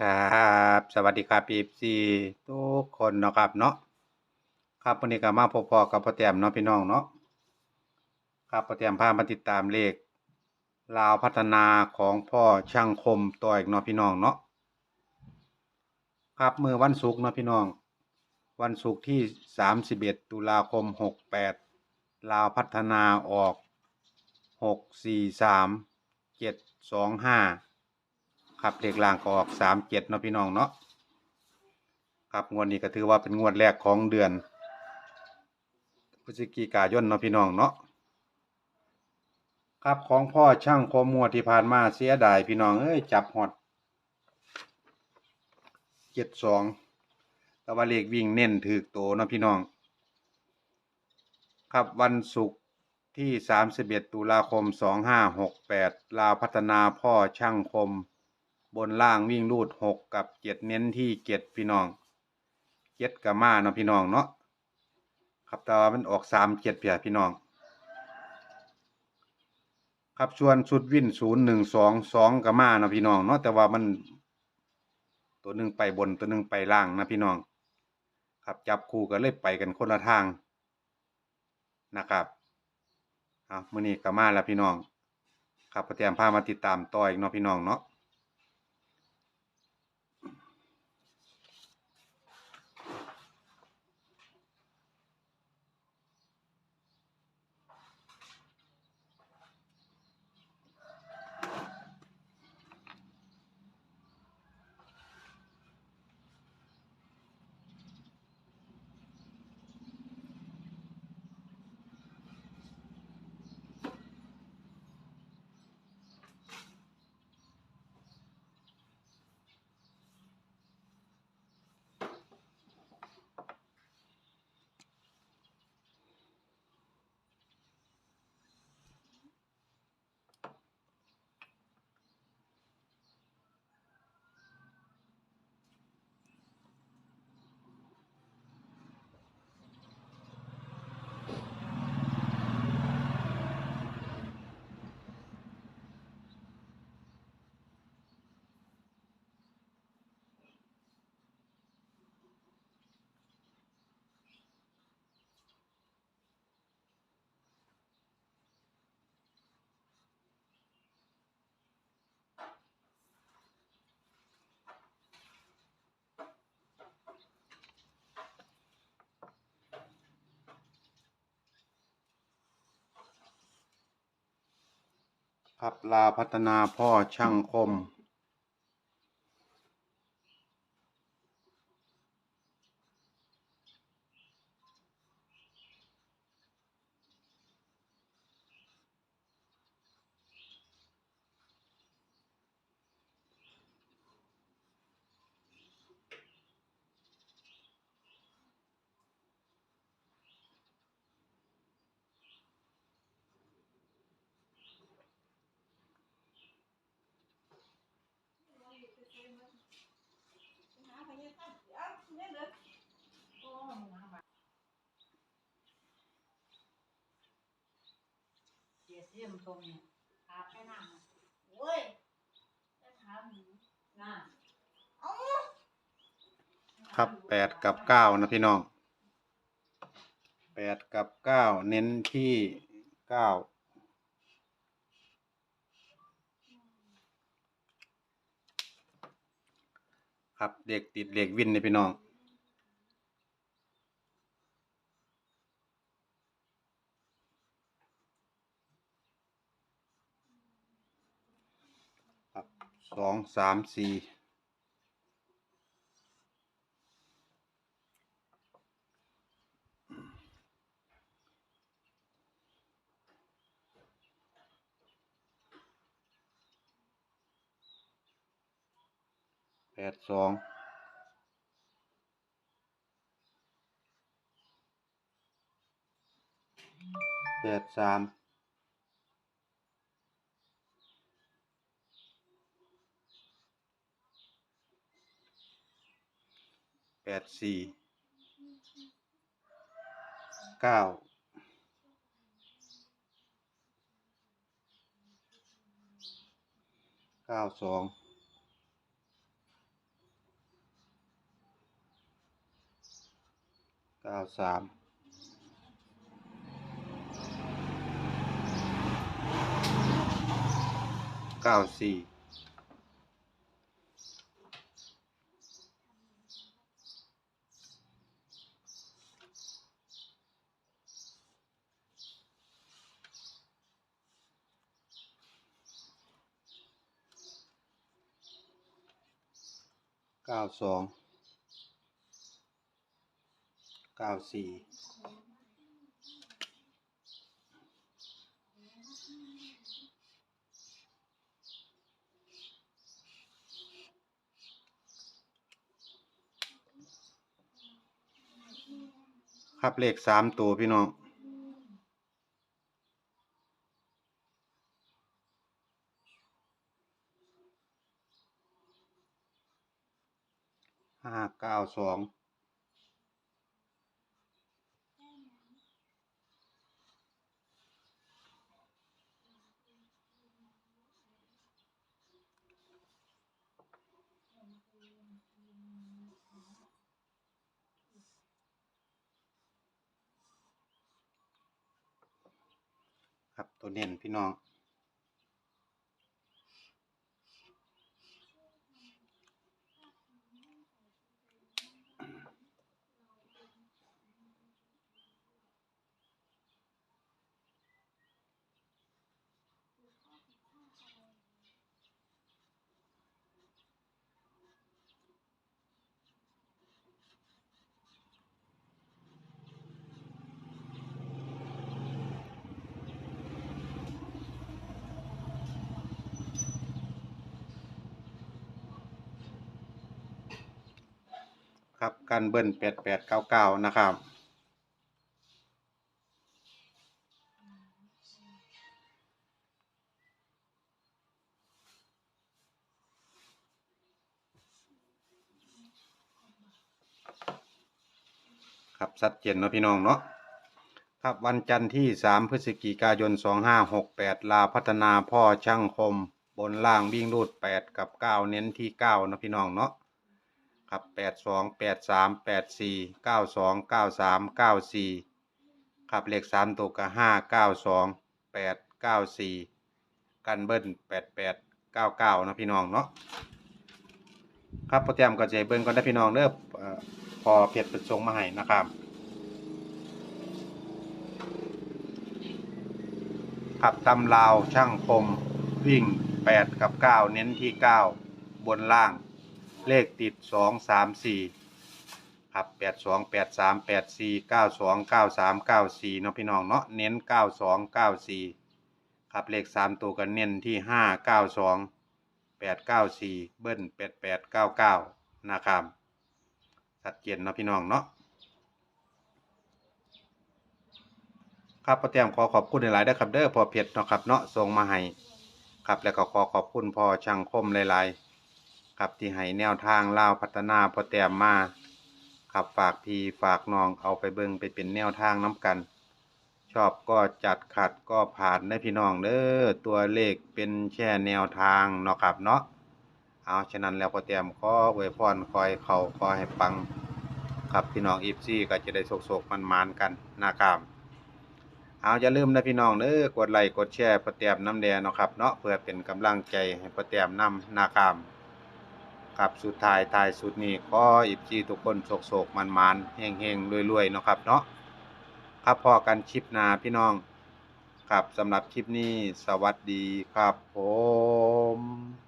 ครับสวัสดีครับพีซีทุกคนเนาะครับเนาะครับวันนี้ก็มาพบพอกับพ่อแต้มเนาะพี่น้องเนาะครับพ่อแต้มพามาติดตามเลขลาวพัฒนาของพ่อช่างคมตัวอีกเนาะพี่น้องเนาะครับมือวันศุกร์เนาะพี่น้อง วันศุกร์ที่ 31 ตุลาคม 68 ลาวพัฒนาออก 643 725 ครับเลขล่างก็ออกสามเจ็ดเนาะพี่น้องเนาะครับงวดนี้ก็ถือว่าเป็นงวดแรกของเดือนพฤศจิกายนเนาะพี่น้องเนาะครับของพ่อช่างคมงวที่ผ่านมาเสียดายพี่น้องเอ้ยจับหอดเจ็ดสองแต่ว่าเลขวิ่งเน้นถือโตเนาะพี่น้อง ครับวันศุกร์ที่ 31 ตุลาคม 2568 ลาพัฒนาพ่อช่างคม บนล่างวิ่งรูด6กับ7เน้นที่7พี่น้อง7กับมาเนาะพี่น้องเนาะครับแต่ว่ามันออก3 7เจ็ดเพียพี่น้อง ครับชวนชุดวิ่น0 1 2 2กับมาเนาะพี่น้องเนาะแต่ว่ามันตัวหนึ่งไปบนตัวหนึ่งไปล่างนะพี่น้อง ครับจับคู่ก็เลยไปกันคนละทางนะครับเอามื้อนี้ก็มาแล้วพี่น้อง ครับประเตรียมพามาติดตามต่ออีกเนาะพี่น้องเนาะ ครับลาพัฒนาพ่อช่างคม เสียเสียมตรงเนี่ยขาไปนั่งโอ้ยจะถามหนูน่ะเอาครับแปดกับเก้านะพี่น้องแปดกับเก้าเน้นที่เก้า ครับเด็กติดเหล็กวินนพี่น้องครับสองสามสี่ ดสองแปดสามแปดสี่เก้าเก้าสอง เก้าสามเก้าสี่เก้าสองเก้าสี่ครับเลขสามตัวพี่น้องห้าเก้าสอง ตัวเน้นพี่น้อง ครับการเบิ้ลแปดแปดเก้าเก้านะครับครับชัดเจนเนาะพี่น้องเนาะครับวันจันทร์ที่สามพฤศจิกายนสองห้าหกแปดลาพัฒนาพ่อช่างคม บนล่างวิ่งรูดแปดกับเก้าเน้นที่เก้านะพี่น้องเนาะ ครับแปดสองแปดสามแปดสี่เก้าสองเก้าสามเก้าสี่ครับเลขสามตัวก็ห้าเก้าสองแปดเก้าสี่กันเบิ้ลแปดแปดเก้าเก้านะพี่น้องเนาะครับโปรแกรมก็จะให้เบิ้ลก็ได้พี่น้องเด้อเอ่อพอเพจเป็นทรงมาให้นะครับครับตำลาวช่างคมวิ่งแปดกับเก้าเน้นที่เก้าบนล่าง เลขติดสองสามสี่ครับแปดสองแปดสามแปดสี่เก้าสองเก้าสามเก้าสี่เนาะพี่น้องเนาะเน้นเก้าสองเก้าสี่ครับเลขสามตัวกันเน้นที่ห้าเก้าสองแปดเก้าสี่เบิ้ลแปดแปดเก้าเก้านะครับชัดเจนเนาะพี่น้องเนาะครับพ่อแต้มขอขอบคุณหลายๆเด้อครับเด้อพอเพชรเนาะครับเนาะส่งมาให้ครับแล้วก็ขอขอบคุณพ่อช่างคมหลายๆ ครับที่ให้แนวทางเล่าพัฒนาพอแต้มมาครับฝากพี่ฝากน้องเอาไปเบิ่งไปเป็นแนวทางน้ำกัน ชอบก็จัดขัดก็ผ่านได้พี่น้องเด้อตัวเลขเป็นแค่แนวทางเนาะครับเนาะเอาฉะนั้นแล้วพอแต้มขออวยพรคอยเขาขอให้ปังครับพี่น้องอีฟซี่ก็จะได้โศกๆมันๆกันนะครับเอาอย่าลืมนะพี่น้องเด้อกดไลค์กดแชร์พอแต้มน้ำแดงเนาะครับเนาะเพื่อเป็นกำลังใจให้พอแต้มนำนะครับ กับสุดท้ายท้ายสุดนี้ก็อิบจีทุกคนโศกโศกมันมันเฮงเฮงรวยรวยๆเนาะครับเนาะครับพอกันคลิปหน้าพี่น้อง ครับสำหรับคลิปนี้สวัสดีครับผม